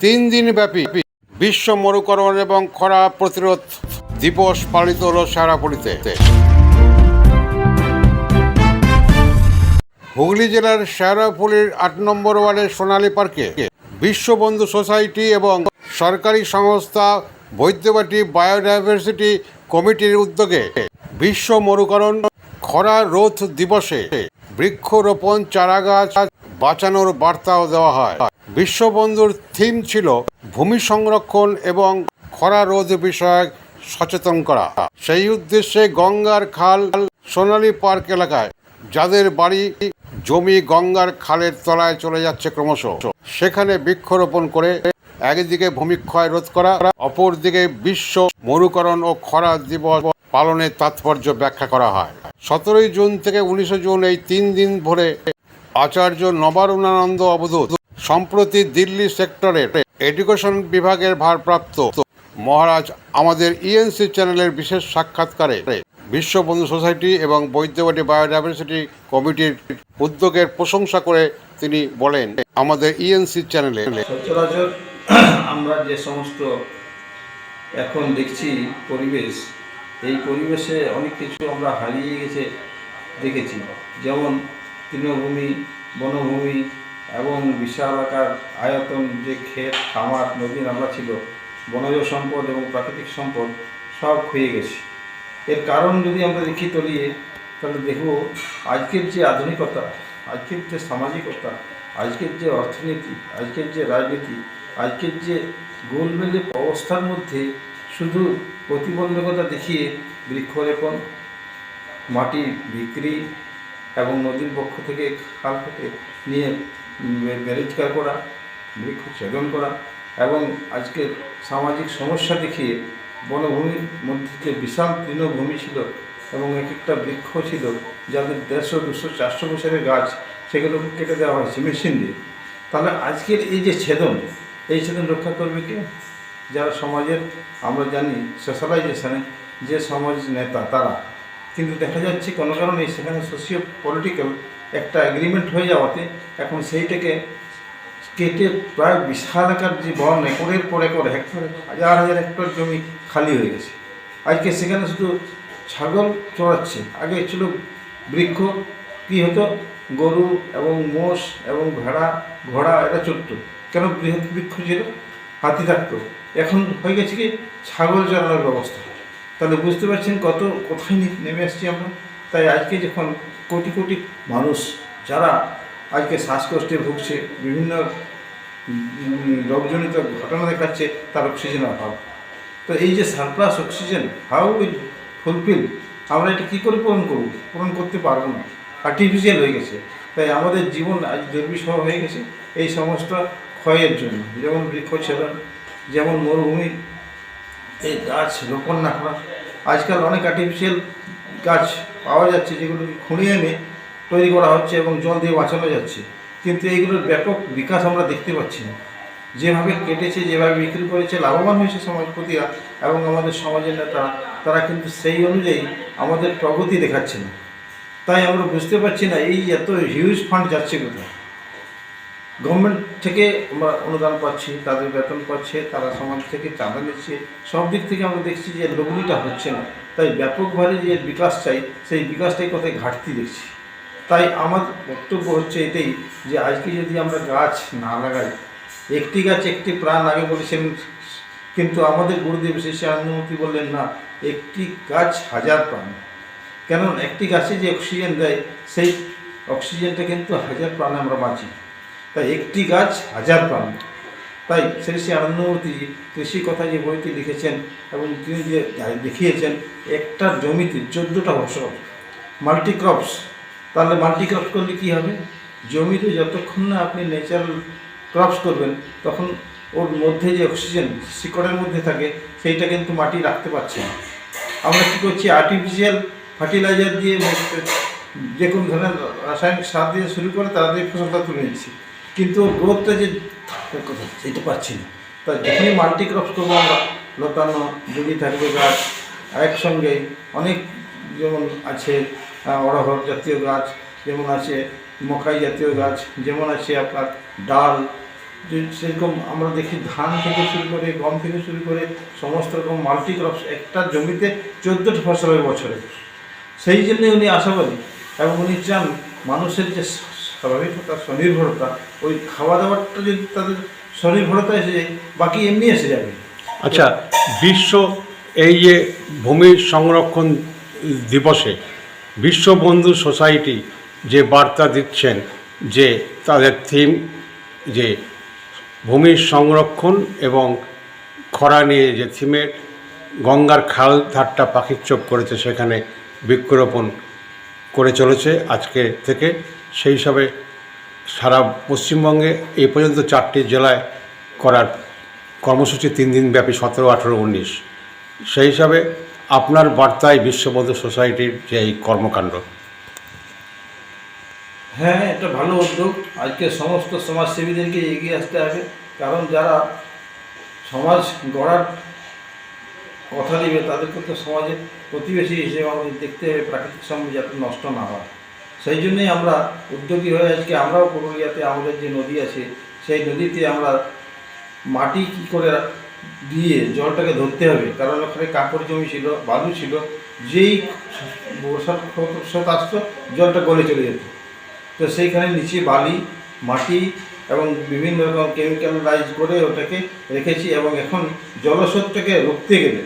তিন দিন ব্যাপী বিশ্ব মরুকরণ এবং খরা প্রতিরোধ দিবস পালিত হল শেরাপুলিতে হুগলি জেলার শেরাপুলির আট নম্বর ওয়ার্ডের সোনালী পার্কে বিশ্ববন্ধু সোসাইটি এবং সরকারি সংস্থা বৈদ্যবাটি বায়োডাইভার্সিটি কমিটির উদ্যোগে বিশ্ব মরুকরণ খরা রোধ দিবসে বৃক্ষরোপণ চারাগাছ বাঁচানোর বার্তাও দেওয়া হয়। বিশ্ববন্ধুর থিম ছিল ভূমি সংরক্ষণ এবং খরা রোধ বিষয়ক সচেতন করা। সেই উদ্দেশ্যে গঙ্গার খাল সোনালী পার্ক এলাকায় যাদের বাড়ি জমি গঙ্গার খালের তলায় চলে যাচ্ছে ক্রমশ। সেখানে বৃক্ষরোপণ করে একদিকে ভূমিক্ষয় রোধ করা, অপরদিকে বিশ্ব মরুকরণ ও খরা দিবস পালনের তাৎপর্য ব্যাখ্যা করা হয়। সতেরোই জুন থেকে উনিশে জুন এই তিন দিন ধরে আচার্য নবারুণানন্দ অবধূত সম্প্রতি দিল্লি সেক্টরের এডুকেশন বিভাগের ভারপ্রাপ্ত মহারাজ আমাদের ইএনসি চ্যানেলের বিশেষ সাক্ষাৎকারে বিশ্ববন্ধু সোসাইটি এবং বৈদ্যবাটি বায়োডাইভার্সিটি কমিটির উদ্যোগের প্রশংসা করে তিনি বলেন, আমাদের ইএনসি চ্যানেলে সচরাচর আমরা যে সমস্ত এখন দেখছি পরিবেশ, এই পরিবেশে অনেক কিছু আমরা হারিয়ে গেছে, দেখেছি। যেমন তৃণভূমি, বনভূমি এবং বিশাল আকার আয়তন যে ক্ষেত, খামার, নদী, নালা ছিল, বনজ সম্পদ এবং প্রাকৃতিক সম্পদ সব ক্ষয়ে গেছে। এর কারণ যদি আমরা দেখি তলিয়ে, তাহলে দেখব আজকের যে আধুনিকতা, আজকের যে সামাজিকতা, আজকের যে অর্থনীতি, আজকের যে রাজনীতি, আজকের যে গোলমেলে অবস্থার মধ্যে শুধু প্রতিবন্ধকতা দেখিয়ে বৃক্ষরোপণ মাটি বিক্রি এবং নদীর পক্ষ থেকে খাল থেকে নিয়ে বেরোজগার করা বৃক্ষ ছেদন করা এবং আজকের সামাজিক সমস্যা দেখিয়ে বনভূমির মধ্যে যে বিশাল তৃণভূমি ছিল এবং এক একটা বৃক্ষ ছিল, যাদের দেড়শো, দুশো, চারশো বছরের গাছ সেগুলোকে কেটে দেওয়া হয়েছে মেশিন দিয়ে। তাহলে আজকের এই যে ছেদন, এই ছেদন রক্ষা করবে কে? যারা সমাজের, আমরা জানি সোশ্যালাইজেশনে যে সমাজ নেতা তারা। কিন্তু দেখা যাচ্ছে কোনো কারণে সেখানে সোশিও পলিটিক্যাল একটা এগ্রিমেন্ট হয়ে যাওয়াতে এখন সেইটাকে কেটে প্রায় বিশাল আকার যে বন, একরের পর একর হেক্টর হাজার হাজার হেক্টর জমি খালি হয়ে গেছে। আজকে সেখানে শুধু ছাগল চড়াচ্ছে। আগে ছিল বৃক্ষ, কী হতো? গরু এবং মোষ এবং ভেড়া, ঘোড়া এটা চড়তো। কেন বৃহৎ বৃক্ষ ছিল? হাতি থাকতো। এখন হয়ে গেছে কি? ছাগল চড়ানোর ব্যবস্থা। তাহলে বুঝতে পারছেন কত, কোথায় নেমে আসছি আমরা? তাই আজকে যখন কোটি কোটি মানুষ, যারা আজকে শ্বাসকষ্টে ভুগছে, বিভিন্ন রোগজনিত ঘটনা দেখাচ্ছে, তার অক্সিজেন অভাব। তো এই যে surplus oxygen how will fulfil আমরা এটা কী করে পূরণ করব? পূরণ করতে পারব না। আর্টিফিশিয়াল হয়ে গেছে। তাই আমাদের জীবন আজ দুর্বিষহ হয়ে গেছে। এই সমস্ত ক্ষয়ের জন্য, যেমন বৃক্ষছেদন যেমন মরুভূমির এই গাছ রোপণ না করা। আজকাল অনেক আর্টিফিশিয়াল গাছ পাওয়া যাচ্ছে যেগুলোকে খুঁড়িয়ে এনে তৈরি করা হচ্ছে এবং জল দিয়ে বাঁচানো যাচ্ছে। কিন্তু এইগুলোর ব্যাপক বিকাশ আমরা দেখতে পাচ্ছি না। যেভাবে কেটেছে, যেভাবে বিক্রি করেছে, লাভবান হয়েছে সমাজপতিরা এবং আমাদের সমাজের নেতা তারা কিন্তু সেই অনুযায়ী আমাদের প্রগতি দেখাচ্ছে না। তাই আমরা বুঝতে পারছি না, এই এত হিউজ ফান্ড যাচ্ছে কোথায়? গভর্নমেন্ট থেকে আমরা অনুদান পাচ্ছি, তাদের বেতন পাচ্ছে, তারা সমাজ থেকে চাঁদা নিচ্ছে। সব দিক থেকে আমরা দেখছি যে লগ্নিটা হচ্ছে না। তাই ব্যাপকভাবে যে বিকাশ চাই, সেই বিকাশটাই কোথায় ঘাটতি দেখছি। তাই আমার বক্তব্য হচ্ছে এটাই যে আজকে যদি আমরা গাছ না লাগাই, একটি গাছ একটি প্রাণ, আগে বলেছেন কিন্তু আমাদের গুরুদেব শেষে অনুমতি বললেন না, একটি গাছ হাজার প্রাণ। কেন একটি গাছে যে অক্সিজেন দেয়, সেই অক্সিজেনটা কিন্তু হাজার প্রাণে আমরা বাঁচি। তাই একটি গাছ হাজার প্রাণ। তাই শ্রী শ্রী আনন্দমূর্তি কৃষি কথা যে বইটি লিখেছেন এবং তিনি যে দেখিয়েছেন, একটা জমিতে চোদ্দোটা ফসল মাল্টিক্রপস তাহলে মাল্টিক্রপস করলে কী হবে? জমিতে যতক্ষণ না আপনি ন্যাচারাল ক্রপস করবেন, তখন ওর মধ্যে যে অক্সিজেন শিকড়ের মধ্যে থাকে, সেইটা কিন্তু মাটি রাখতে পারছে না। আমরা কী করছি? আর্টিফিশিয়াল ফার্টিলাইজার দিয়ে যে কোনো ধরনের রাসায়নিক সার দিয়ে শুরু করে তাড়াতাড়ি ফসলটা তুলে নিচ্ছি। কিন্তু ওর গ্রোথটা যে সেটা পাচ্ছি না। তা যখনই মাল্টি ক্রপস করব আমরা, লতানো জড়ি থাকবে গাছ, একসঙ্গে অনেক যেমন আছে অড়হর জাতীয় গাছ, যেমন আছে মকাই জাতীয় গাছ, যেমন আছে আপনার ডাল সেরকম আমরা দেখি ধান থেকে শুরু করে, গম থেকে শুরু করে সমস্ত রকম মাল্টি ক্রপস একটা জমিতে চোদ্দোটি ফসল হয় বছরে। সেই জন্যে উনি আশাবাদী এবং উনি চান মানুষের যে স্বাভাবিকতা, স্বনির্ভরতা, ওই খাওয়া দাওয়াটা যদি তাদের স্বনির্ভরতা এসে যায়, বাকি এমনি এসে যাবে। আচ্ছা বিশ্ব এই যে ভূমি সংরক্ষণ দিবসে বিশ্ববন্ধু সোসাইটি যে বার্তা দিচ্ছেন যে তাদের থিম যে ভূমির সংরক্ষণ এবং খরা নিয়ে যে থিমের গঙ্গার খাল ধারটা পাখির চোখ করেছে, সেখানে বৃক্ষরোপণ করে চলেছে আজকে থেকে। সেই হিসাবে সারা পশ্চিমবঙ্গে এ পর্যন্ত চারটি জেলায় করার কর্মসূচি তিন দিন ব্যাপী সতেরো, আঠেরো, উনিশ। সেই হিসাবে আপনার বার্তায় বিশ্ববন্ধু সোসাইটির যে এই কর্মকাণ্ড। হ্যাঁ এটা ভালো উদ্যোগ। আজকে সমস্ত সমাজসেবীদেরকে এগিয়ে আসতে হবে। কারণ যারা সমাজ গড়ার কথা দিবে, তাদেরকে তো সমাজের প্রতিবেশী হিসেবে আমাদের দেখতে হবে, প্রাকৃতিক সম্পদ যাতে নষ্ট না হয়। সেই জন্যই আমরা উদ্যোগী হয়ে আজকে আমরাও পুরুলিয়াতে আমাদের যে নদী আছে, সেই নদীতে আমরা মাটি কি করে দিয়ে জলটাকে ধরতে হবে? কারণ ওখানে কাপড় জমি ছিল, বালু ছিল, যেই বর্ষার আসতো, জলটা গলে চলে যেত। তো সেইখানে নিচে বালি, মাটি এবং বিভিন্ন রকম কেমিক্যালাইজ করে ওটাকে রেখেছি এবং এখন জলস্রোতটাকে রুখতে গেলে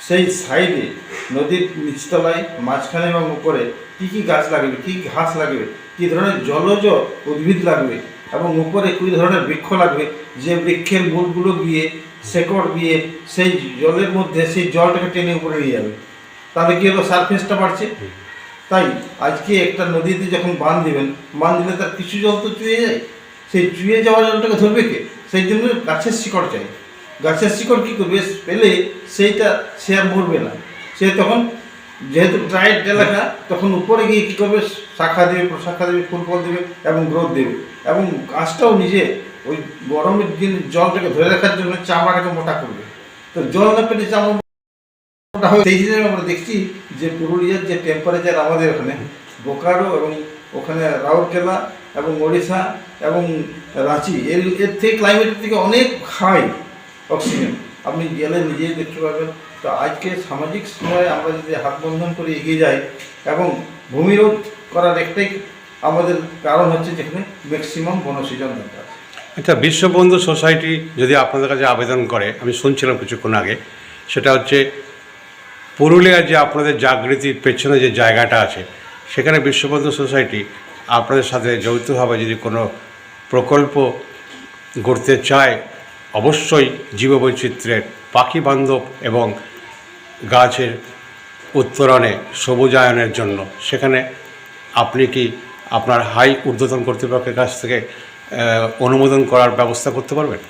সেই সাইডে, নদীর নিচতলায়, মাঝখানে এবং উপরে কী কী গাছ লাগবে, কী ঘাস লাগবে, কী ধরনের জলজ উদ্ভিদ লাগবে এবং উপরে কী ধরনের বৃক্ষ লাগবে, যে বৃক্ষের মূলগুলো গিয়ে, শেকড় গিয়ে, সেই জলের মধ্যে সেই জলটাকে টেনে উপরে নিয়ে যাবে। তাহলে কী হলো? সারফেসটা বাড়ছে। তাই আজকে একটা নদীতে যখন বাঁধ দেবেন বাঁধ দিলে তার কিছু জল তো চুয়ে যায়। সেই চুয়ে যাওয়া জলটাকে ধরবে কে? সেই জন্য গাছের শিকড় চাই। গাছের শিকড় কী করবে? পেলে সেইটা সে আর মরবে না। সে তখন যেহেতু ড্রাইড এলাকা, তখন উপরে গিয়ে কী করবে? শাখা দেবে, প্রশাখা দেবে, ফুল ফল দেবে এবং গ্রোথ দেবে। এবং গাছটাও নিজে ওই গরমের দিন জলটাকে ধরে রাখার জন্য চামড়াটাকে মোটা করবে। তো জল না পেলে চামড়া ওটা হয় সেই হিসেবে আমরা দেখছি যে পুরুলিয়ার যে টেম্পারেচার আমাদের ওখানে, বোকারো এবং ওখানে রাউরকেলা এবং ওড়িশা এবং রাঁচি, এর এর থেকে ক্লাইমেটের থেকে অনেক হাই অক্সিজেন। আপনি গেলে নিজেই দেখতে পাবেন। তো আজকে সামাজিক সময়ে আমরা যদি হাত বন্ধন করে এগিয়ে যাই এবং ভূমিরোধ করার একটাই আমাদের কারণ হচ্ছে যেখানে ম্যাক্সিমাম বনসৃজন দরকার আচ্ছা বিশ্ববন্ধু সোসাইটি যদি আপনাদের কাছে আবেদন করে, আমি শুনছিলাম কিছুক্ষণ আগে, সেটা হচ্ছে পুরুলিয়ার যে আপনাদের জাগৃতির পেছনে যে জায়গাটা আছে, সেখানে বিশ্ববন্ধু সোসাইটি আপনাদের সাথে যৌথভাবে যদি কোনো প্রকল্প গড়তে চায় অবশ্যই জীববৈচিত্র্যের পাখি বান্ধব এবং গাছের উত্তরণে সবুজায়নের জন্য। সেখানে আপনি কি আপনার হাই ঊর্ধ্বতন কর্তৃপক্ষের কাছ থেকে অনুমোদন করার ব্যবস্থা করতে পারবেন?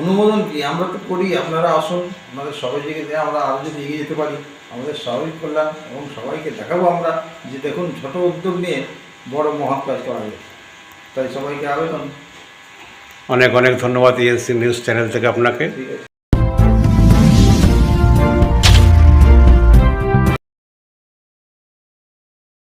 অনুমোদন কি? আমরা তো করি, আপনারা আসুন। আমাদের সবাই দিকে আমরা আরও যদি এগিয়ে যেতে পারি, আমাদের স্বাভাবিক কল্যাণ এবং সবাইকে দেখাবো আমরা যে দেখুন, ছোট উদ্যোগ নিয়ে বড় মহৎ কাজ করা যায় তাই সবাইকে আবেদন অনেক অনেক ধন্যবাদ ইএনসি নিউজ চ্যানেল থেকে আপনাকে।